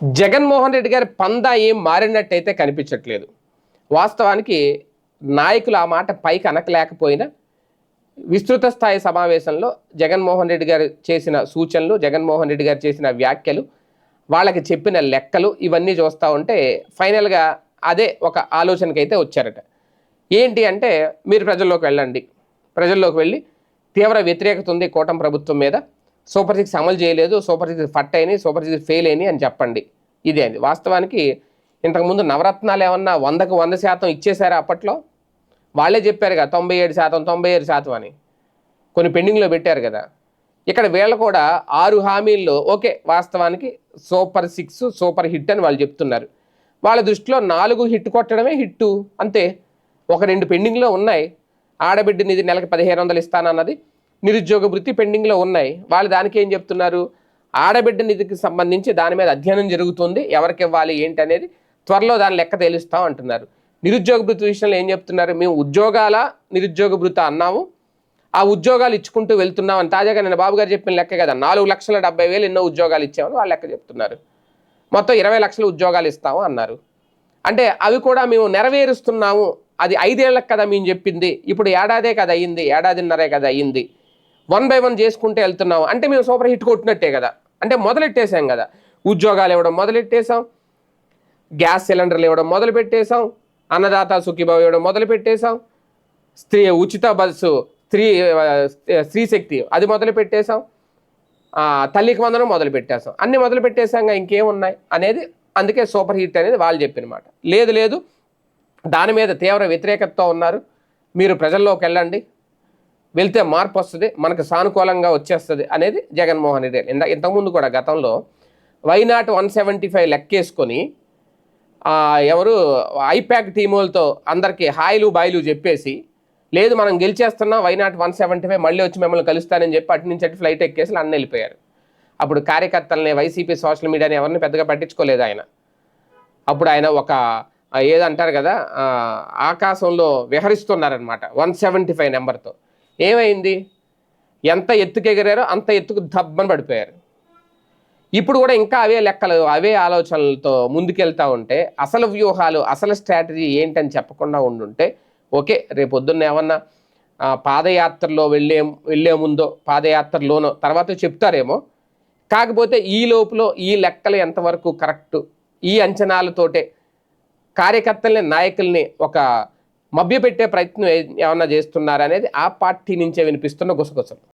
జగన్మోహన్ రెడ్డి గారి పందా ఏం మారినట్టయితే కనిపించట్లేదు. వాస్తవానికి నాయకులు ఆ మాట పైకి అనకలేకపోయినా విస్తృత స్థాయి సమావేశంలో జగన్మోహన్ రెడ్డి గారు చేసిన సూచనలు జగన్మోహన్ రెడ్డి గారు చేసిన వ్యాఖ్యలు వాళ్ళకి చెప్పిన లెక్కలు ఇవన్నీ చూస్తూ ఉంటే ఫైనల్గా అదే ఒక ఆలోచనకైతే వచ్చారట. ఏంటి అంటే మీరు ప్రజల్లోకి వెళ్ళండి. ప్రజల్లోకి వెళ్ళి తీవ్ర వ్యతిరేకత ఉంది కూటమి ప్రభుత్వం మీద. సూపర్ సిక్స్ అమలు చేయలేదు సూపర్ సిక్స్ ఫట్ అయినాయి సూపర్ సిక్స్ ఫెయిల్ అయినాయి అని చెప్పండి. ఇదే అది వాస్తవానికి ఇంతకుముందు నవరత్నాలు ఏమన్నా వందకు వంద శాతం ఇచ్చేశారా అప్పట్లో? వాళ్ళే చెప్పారు కదా తొంభై ఏడు శాతం తొంభై ఏడు శాతం అని. కొన్ని పెండింగ్లో పెట్టారు కదా. ఇక్కడ వీళ్ళు కూడా ఆరు హామీల్లో ఓకే వాస్తవానికి సూపర్ సిక్స్ సూపర్ హిట్ అని వాళ్ళు చెప్తున్నారు. వాళ్ళ దృష్టిలో నాలుగు హిట్ కొట్టడమే హిట్టు అంతే. ఒక రెండు పెండింగ్లో ఉన్నాయి. ఆడబిడ్డ నిధి నెలకి పదిహేను వందలు ఇస్తానన్నది. నిరుద్యోగ వృత్తి పెండింగ్లో ఉన్నాయి. వాళ్ళు దానికి ఏం చెప్తున్నారు? ఆడబిడ్డ నిధికి సంబంధించి దాని మీద అధ్యయనం జరుగుతుంది. ఎవరికి ఇవ్వాలి ఏంటి అనేది త్వరలో దాని లెక్క తేలుస్తాం అంటున్నారు. నిరుద్యోగ వృత్తి విషయంలో ఏం చెప్తున్నారు? మేము ఉద్యోగాల నిరుద్యోగ వృత్తి అన్నాము. ఆ ఉద్యోగాలు ఇచ్చుకుంటూ వెళ్తున్నాం అని తాజాగా నేను బాబు గారు చెప్పిన లెక్క కదా. నాలుగు లక్షల డెబ్బై వేలు ఎన్నో ఉద్యోగాలు ఇచ్చామని వాళ్ళు లెక్క చెప్తున్నారు. మొత్తం ఇరవై లక్షల ఉద్యోగాలు ఇస్తాము అన్నారు. అంటే అవి కూడా మేము నెరవేరుస్తున్నాము. అది ఐదేళ్ళకి కదా మేము చెప్పింది. ఇప్పుడు ఏడాదే కదా అయ్యింది ఏడాదిన్నరే కదా అయ్యింది వన్ బై వన్ చేసుకుంటే వెళ్తున్నాం అంటే మేము సూపర్ హిట్ కొట్టినట్టే కదా. అంటే మొదలెట్టేసాం కదా. ఉద్యోగాలు ఇవ్వడం మొదలెట్టేసాం గ్యాస్ సిలిండర్లు ఇవ్వడం మొదలు పెట్టేశాం అన్నదాత సుఖీభావ ఇవ్వడం మొదలు పెట్టేశాం స్త్రీ ఉచిత బస్సు స్త్రీ స్త్రీశక్తి స్త్రీ శక్తి అది మొదలు పెట్టేశాం తల్లికి వందనం మొదలు పెట్టేశాం అన్ని మొదలు పెట్టేశాం ఇంకేమున్నాయి అనేది అందుకే సూపర్ హిట్ అనేది వాళ్ళు చెప్పినమాట. లేదు లేదు. దాని మీద తీవ్ర వ్యతిరేకతతో ఉన్నారు. మీరు ప్రజల్లోకి వెళ్ళండి. వెళ్తే మార్పు వస్తుంది మనకు సానుకూలంగా వచ్చేస్తుంది అనేది జగన్మోహన్ రెడ్డి ఇంత ఇంతకుముందు కూడా గతంలో why not one seventy five లెక్కేసుకొని ఎవరు ఐప్యాక్ టీములతో అందరికీ హాయిలు బాయిలు చెప్పేసి లేదు మనం గెలిచేస్తున్నాం why not one seventy five మళ్ళీ వచ్చి మిమ్మల్ని కలుస్తానని చెప్పి అటు నుంచి అటు ఫ్లైట్ ఎక్కేసి అన్నీ వెళ్ళిపోయారు. అప్పుడు కార్యకర్తలని వైసీపీ సోషల్ మీడియాని ఎవరిని పెద్దగా పట్టించుకోలేదు ఆయన. అప్పుడు ఆయన ఒక ఏదంటారు కదా ఆకాశంలో విహరిస్తున్నారనమాట వన్ సెవెంటీ ఫైవ్ నెంబర్తో. ఏమైంది? ఎంత ఎత్తుకు ఎగిరారో అంత ఎత్తుకు దబ్బని పడిపోయారు. ఇప్పుడు కూడా ఇంకా అవే లెక్కలు అవే ఆలోచనలతో ముందుకెళ్తా ఉంటే అసలు వ్యూహాలు అసలు స్ట్రాటజీ ఏంటని చెప్పకుండా ఉండుంటే ఓకే రేపు పొద్దున్న ఏమన్నా పాదయాత్రలో వెళ్ళే వెళ్ళే ముందో పాదయాత్రలోనో తర్వాత చెప్తారేమో. కాకపోతే ఈ లోపల ఈ లెక్కలు ఎంతవరకు కరెక్ట్? ఈ అంచనాలతోటే కార్యకర్తల్ని నాయకుల్ని ఒక మభ్యపెట్టే ప్రయత్నం ఏమన్నా చేస్తున్నారనేది ఆ పార్టీ నుంచే వినిపిస్తున్న గుసగుసలు.